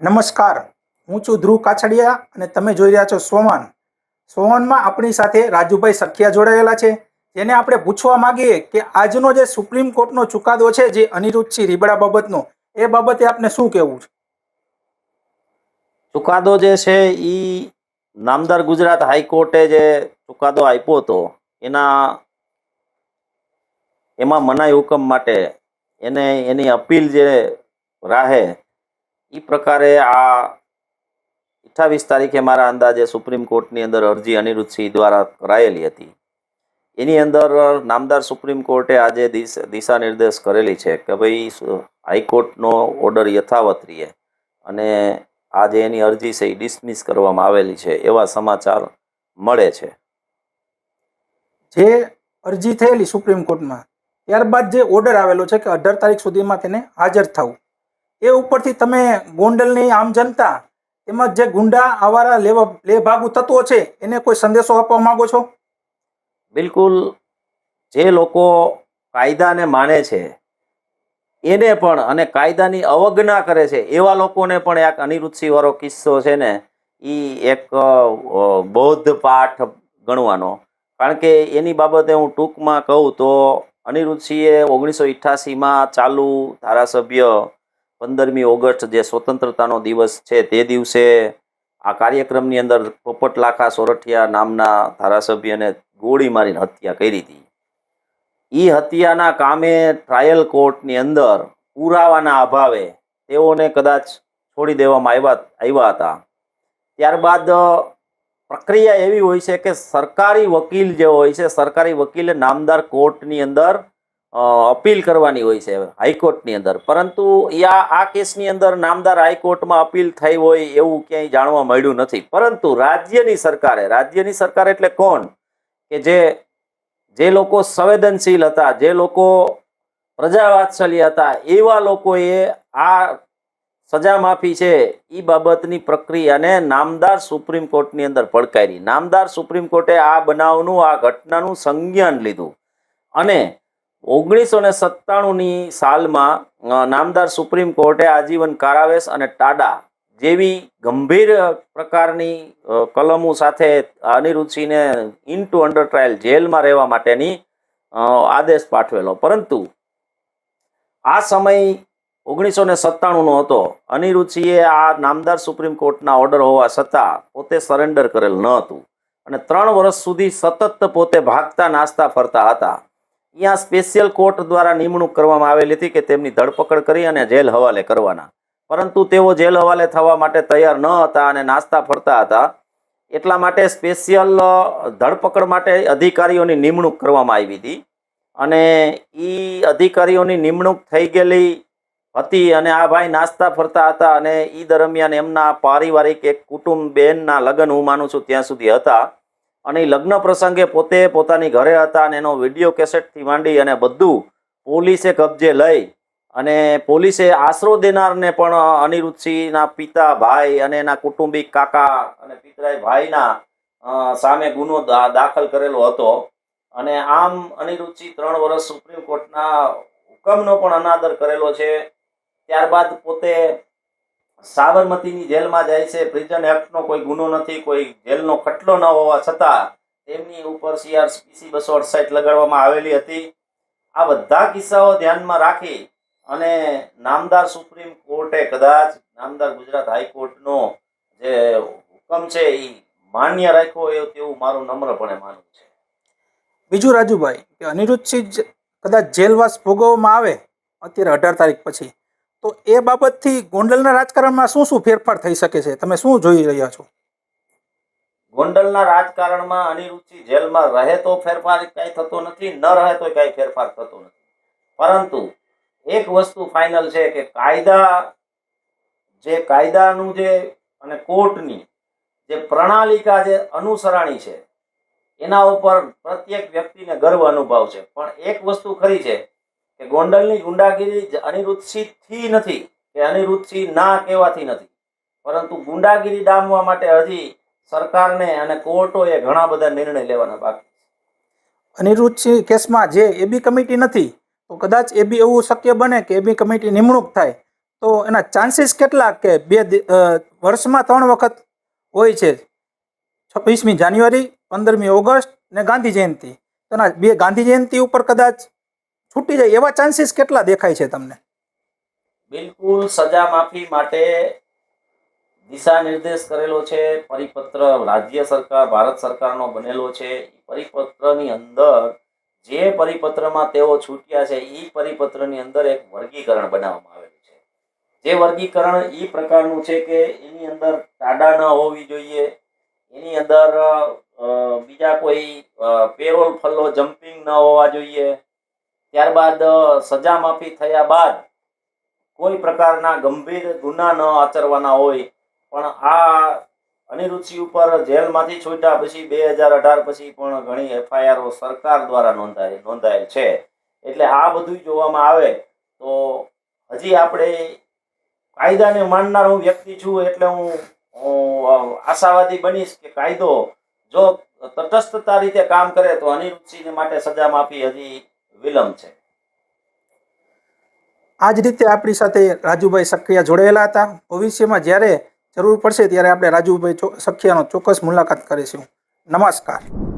નમસ્કાર. હું છું ધ્રુવ કાછડિયા અને તમે જોઈ રહ્યા છો સોહન સોહનમાં આપણી સાથે રાજુભાઈ સખિયા જોડાયેલા છે. જેને આપણે પૂછવા માંગીએ કે આજનો જે સુપ્રીમ કોર્ટનો ચુકાદો છે જે અનિરુદ્ધસિંહ રીબડા બાબતનો, એ બાબતે આપને શું કહેવું છે? ચુકાદો જે છે એ નામદાર ગુજરાત હાઈકોર્ટે જે ચુકાદો આપ્યો હતો, એના એમાં મનાઈ હુકમ માટે એને એની અપીલ જે રાહે એ પ્રકારે આ અઠ્ઠાવીસ તારીખે મારા અંદાજે સુપ્રીમ કોર્ટની અંદર અરજી અનિરુદ્ધસિંહ દ્વારા કરાયેલી હતી. એની અંદર નામદાર સુપ્રીમ કોર્ટે આજે દિશા નિર્દેશ કરેલી છે કે ભાઈ હાઈકોર્ટનો ઓર્ડર યથાવત રહે અને આજે એની અરજી છે એ ડિસમિસ કરવામાં આવેલી છે એવા સમાચાર મળે છે. જે અરજી થયેલી સુપ્રીમ કોર્ટમાં ત્યારબાદ જે ઓર્ડર આવેલો છે કે અઢાર તારીખ સુધીમાં તેને હાજર થવું એ ઉપરથી તમે ગોંડલની આમ જનતા તેમજ જે ગુંડા, આવારા, લેવા, લેભાગુ તત્વો છે, એને કોઈ સંદેશો આપવા માંગો છો? બિલકુલ જે લોકો કાયદાને માને છે, એને પણ અને કાયદાની અવગણના કરે છે, એવા લોકોને પણ એક અનિરુદ્ધસિંહવાળો કિસ્સો છે ને એ એક બૌદ્ધ પાઠ ગણવાનો. કારણ કે એની બાબતે હું ટૂંકમાં કહું તો અનિરુદ્ધસિંહે ઓગણીસો ઇઠ્ઠાસીમાં ચાલુ ધારાસભ્ય પંદરમી ઓગસ્ટ જે સ્વતંત્રતાનો દિવસ છે તે દિવસે આ કાર્યક્રમની અંદર પોપટ લાખા સોરઠિયા નામના ધારાસભ્યને ગોળી મારીને હત્યા કરી હતી. એ હત્યાના કામે ટ્રાયલ કોર્ટની અંદર પુરાવાના અભાવે તેઓને કદાચ છોડી દેવામાં આવ્યા આવ્યા હતા. ત્યારબાદ પ્રક્રિયા એવી હોય છે કે સરકારી વકીલ જે હોય છે, સરકારી વકીલે નામદાર કોર્ટની અંદર અપીલ કરવાની હોય છે હાઈકોર્ટની અંદર. પરંતુ યા આ કેસની અંદર નામદાર હાઈકોર્ટમાં અપીલ થઈ હોય એવું ક્યાંય જાણવા મળ્યું નથી. પરંતુ રાજ્યની સરકારે, રાજ્યની સરકાર એટલે કોણ? કે જે જે લોકો સંવેદનશીલ હતા, જે લોકો પ્રજાવાત્સલ્ય હતા, એવા લોકોએ આ સજા માફી છે એ બાબતની પ્રક્રિયાને નામદાર સુપ્રીમ કોર્ટની અંદર પડકારી નામદાર સુપ્રીમ કોર્ટે આ બનાવનું, આ ઘટનાનું સંજ્ઞાન લીધું. અને ઓગણીસો ને સત્તાણુંની સાલમાં નામદાર સુપ્રીમ કોર્ટે આજીવન કારાવેશ અને ટાડા જેવી ગંભીર પ્રકારની કલમો સાથે અનિરુદ્ધસિંહને ઇન ટુ અંડર ટ્રાયલ જેલમાં રહેવા માટેની આદેશ પાઠવેલો. પરંતુ આ સમય ઓગણીસો ને સત્તાણુંનો હતો. અનિરુદ્ધસિંહે આ નામદાર સુપ્રીમ કોર્ટના ઓર્ડર હોવા છતાં પોતે સરેન્ડર કરેલ ન હતું અને ત્રણ વર્ષ સુધી સતત પોતે ભાગતા નાસ્તા ફરતા હતા. અહીંયા સ્પેશિયલ કોર્ટ દ્વારા નિમણૂક કરવામાં આવેલી હતી કે તેમની ધરપકડ કરી અને જેલ હવાલે કરવાના. પરંતુ તેઓ જેલ હવાલે થવા માટે તૈયાર ન હતા અને નાસ્તા ફરતા હતા. એટલા માટે સ્પેશિયલ ધરપકડ માટે અધિકારીઓની નિમણૂક કરવામાં આવી હતી. અને એ અધિકારીઓની નિમણૂક થઈ ગયેલી હતી અને આ ભાઈ નાસ્તા ફરતા હતા અને એ દરમિયાન એમના પારિવારિક એક કુટુંબ બેનના લગ્ન હું માનું છું ત્યાં સુધી હતા. અને લગ્ન પ્રસંગે પોતે પોતાની ઘરે હતા અને એનો વીડિયો કેસેટથી માંડી અને બધું પોલીસે કબજે લઈ અને પોલીસે આશરો દેનારને પણ અનિરુદ્ધસિંહના પિતા, ભાઈ અને એના કુટુંબિક કાકા અને પિતરાય ભાઈના સામે ગુનો દાખલ કરેલો હતો. અને આમ અનિરુદ્ધસિંહ ત્રણ વર્ષ સુપ્રીમ કોર્ટના હુકમનો પણ અનાદર કરેલો છે. ત્યારબાદ પોતે સાબરમતીની જેલમાં જાય છે. પ્રિઝન એક્ટનો કોઈ ગુનો નથી, કોઈ જેલનો ખટલો ન હોવા છતાં તેમની ઉપર સીઆરપીસી બસો અડસઠ લગાડવામાં આવેલી હતી. આ બધા કિસ્સાઓ ધ્યાનમાં રાખી અને નામદાર સુપ્રીમ કોર્ટે કદાચ નામદાર ગુજરાત હાઈકોર્ટનો જે હુકમ છે એ માન્ય રાખ્યો એ તેવું મારું નમ્રપણે માનવું છે. બીજું રાજુભાઈ, કે અનિરુદ્ધસિંહ કદાચ જેલવાસ ભોગવવામાં આવે અત્યારે અઢાર તારીખ પછી. તો એ બાબતથી ગોંડલના રાજકારણમાં શું શું ફેરફાર થઈ શકે છે? તમે શું જોઈ રહ્યા છો? ગોંડલના રાજકારણમાં અનિરુચિ જેલમાં રહે તો ફેરફાર કાંઈ થતો નથી, ન રહે તો કાંઈ ફેરફાર થતો નથી. પરંતુ એક વસ્તુ ફાઇનલ છે કે કાયદા, જે કાયદાનું જે અને કોર્ટની જે પ્રણાલિકા જે અનુસરણી છે, એના ઉપર પ્રત્યેક વ્યક્તિને ગર્વ અનુભવ છે. પણ એક વસ્તુ ખરી છે કે ગોંડલની ગુંડાગીરી અનિરુદ્ધસિંહથી નથી, કે અનિરુદ્ધસિંહ ના કહેવાથી નથી. પરંતુ ગુંડાગીરી ડામવા માટે હજી સરકારને અને કોર્ટોએ ઘણા બધા નિર્ણય લેવાના બાકી છે. કેસમાં જે એબી કમિટી નથી, તો કદાચ એબી એવું શક્ય બને કે એબી કમિટી નિમણૂક થાય, તો એના ચાન્સીસ કેટલા કે બે વર્ષમાં ત્રણ વખત હોય છે. છવ્વીસમી જાન્યુઆરી, પંદરમી ઓગસ્ટ ને ગાંધી જયંતિ. તો એના બે ગાંધી જયંતિ ઉપર કદાચ છૂટી જાય, એવા ચાન્સીસ કેટલા દેખાય છે તમને? બિલકુલ સજા માફી માટે દિશા નિર્દેશ કરેલો છે, પરિપત્ર રાજ્ય સરકાર, ભારત સરકારનો બનેલો છે. પરિપત્રની અંદર જે પરિપત્રમાં તેઓ છૂટ્યા છે એ પરિપત્રની અંદર એક વર્ગીકરણ બનાવવામાં આવેલું છે. જે વર્ગીકરણ એ પ્રકારનું છે કે એની અંદર ટાડા ન હોવી જોઈએ. એની અંદર બીજા કોઈ પેરોલ ફલ્લો જમ્પિંગ ન હોવા જોઈએ. ત્યારબાદ સજા માફી થયા બાદ કોઈ પ્રકારના ગંભીર ગુના ન આચરવાના હોય, પણ આ અનિરુચિ ઉપર જેલમાંથી છૂટ્યા પછી બે હજાર અઢાર પછી પણ ઘણી એફઆઈઆરો સરકાર દ્વારા નોંધાય, નોંધાયેલ છે. એટલે આ બધું જોવામાં આવે તો હજી આપણે કાયદાને માનનાર હું વ્યક્તિ છું એટલે હું આશાવાદી બનીશ કે કાયદો જો તટસ્થતા રીતે કામ કરે તો અનિરુચિને માટે સજા માફી હજી વિલંબ છે. આ જ રીતે આપણી સાથે રાજુભાઈ સખિયા જોડાયેલા હતા. ભવિષ્યમાં જ્યારે જરૂર પડશે ત્યારે આપણે રાજુભાઈ સખિયાનો ચોક્કસ મુલાકાત કરીશું. નમસ્કાર.